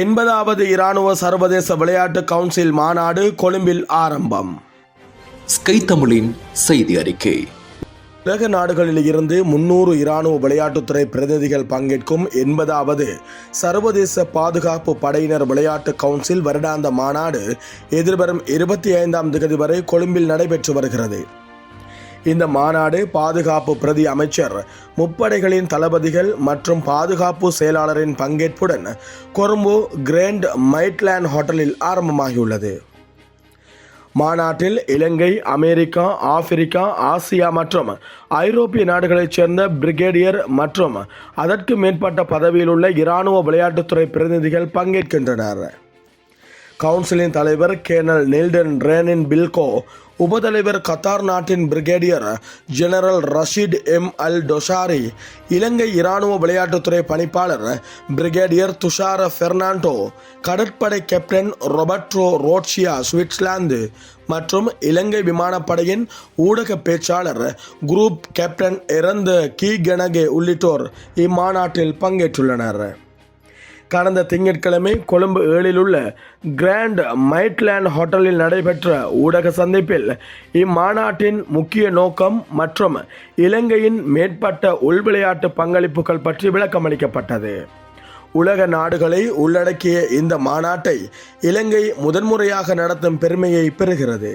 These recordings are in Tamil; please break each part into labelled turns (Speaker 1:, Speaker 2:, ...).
Speaker 1: எண்பதாவது இராணுவ சர்வதேச விளையாட்டு கவுன்சில் மாநாடு கொழும்பில் ஆரம்பம்.
Speaker 2: ஸ்கை தமிழின் செய்தி அறிக்கை.
Speaker 1: உலக நாடுகளில் இருந்து முன்னூறு இராணுவ விளையாட்டுத்துறை பிரதிநிதிகள் பங்கேற்கும் எண்பதாவது சர்வதேச பாதுகாப்பு படையினர் விளையாட்டு கவுன்சில் வருடாந்த மாநாடு எதிர்வரும் இருபத்தி ஐந்தாம் தேதி வரை கொழும்பில் நடைபெற்று வருகிறது. இந்த மாநாடு பாதுகாப்பு பிரதி அமைச்சர் முப்படைகளின் தளபதிகள் மற்றும் பாதுகாப்பு செயலாளரின் பங்கேற்புடன் கொரும்பு கிராண்ட் மைட்லேண்ட் ஹோட்டலில் ஆரம்பமாகியுள்ளது. மாநாட்டில் இலங்கை அமெரிக்கா ஆப்பிரிக்கா ஆசியா மற்றும் ஐரோப்பிய நாடுகளைச் சேர்ந்த பிரிகேடியர் மற்றும் அதற்கு மேற்பட்ட பதவியில் உள்ள இராணுவ விளையாட்டுத்துறை பிரதிநிதிகள் பங்கேற்கின்றனர். கவுன்சிலின் தலைவர் கேர்னல் நெல்டன் ரேனின் பில்கோ உபதலைவர் கத்தார் நாட்டின் brigadier general Rashid M Al Dosari இலங்கை இராணுவ விளையாட்டுத்துறை பணிப்பாளர் பிரிகேடியர் துஷார பெர்னாண்டோ கடற்படை கேப்டன் ரொபர்ட்ரோ ரோட்ஷியா சுவிட்சர்லாந்து மற்றும் இலங்கை விமானப்படையின் ஊடக பேச்சாளர் குரூப் கேப்டன் இறந்த கீ கெனகே உள்ளிட்டோர் இம்மாநாட்டில் பங்கேற்றுள்ளனர். கடந்த திங்கட்கிழமை கொழும்பு ஏழில் உள்ள கிராண்ட் மைட்லேண்ட் ஹோட்டலில் நடைபெற்ற ஊடக சந்திப்பில் இம்மாநாட்டின் முக்கிய நோக்கம் மற்றும் இலங்கையின் மேற்பட்ட உள்விளையாட்டு பங்களிப்புகள் பற்றி விளக்கமளிக்கப்பட்டது உலக நாடுகளை உள்ளடக்கிய இந்த மாநாட்டை இலங்கை முதன்முறையாக நடத்தும் பெருமையை பெறுகிறது.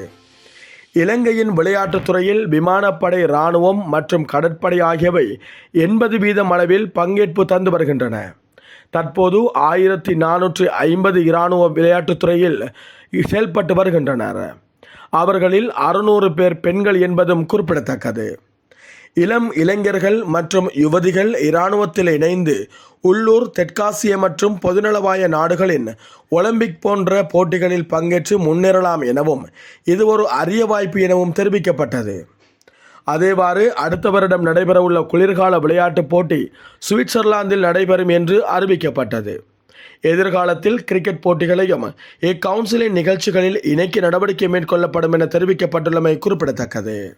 Speaker 1: இலங்கையின் விளையாட்டுத் துறையில் விமானப்படை இராணுவம் மற்றும் கடற்படை ஆகியவை எண்பது வீதம் அளவில் பங்கேற்பு தந்து வருகின்றன. தற்போது ஆயிரத்தி நானூற்றி ஐம்பது இராணுவ விளையாட்டுத்துறையில் செயல்பட்டு வருகின்றனர். அவர்களில் அறுநூறு பேர் பெண்கள் என்பதும் குறிப்பிடத்தக்கது. இளம் இளைஞர்கள் மற்றும் யுவதிகள் இராணுவத்தில் இணைந்து உள்ளூர் தெற்காசிய மற்றும் பொதுநலவாய நாடுகளின் ஒலிம்பிக் போன்ற போட்டிகளில் பங்கேற்று முன்னேறலாம் எனவும் இது ஒரு அரிய வாய்ப்பு எனவும் தெரிவிக்கப்பட்டது. அதேவாறு அடுத்த வருடம் நடைபெறவுள்ள குளிர்கால விளையாட்டுப் போட்டி சுவிட்சர்லாந்தில் நடைபெறும் என்று அறிவிக்கப்பட்டது. எதிர்காலத்தில் கிரிக்கெட் போட்டிகளையும் இக்கவுன்சிலின் நிகழ்ச்சிகளில் இணைக்க நடவடிக்கை மேற்கொள்ளப்படும் என தெரிவிக்கப்பட்டுள்ளமை குறிப்பிடத்தக்கது.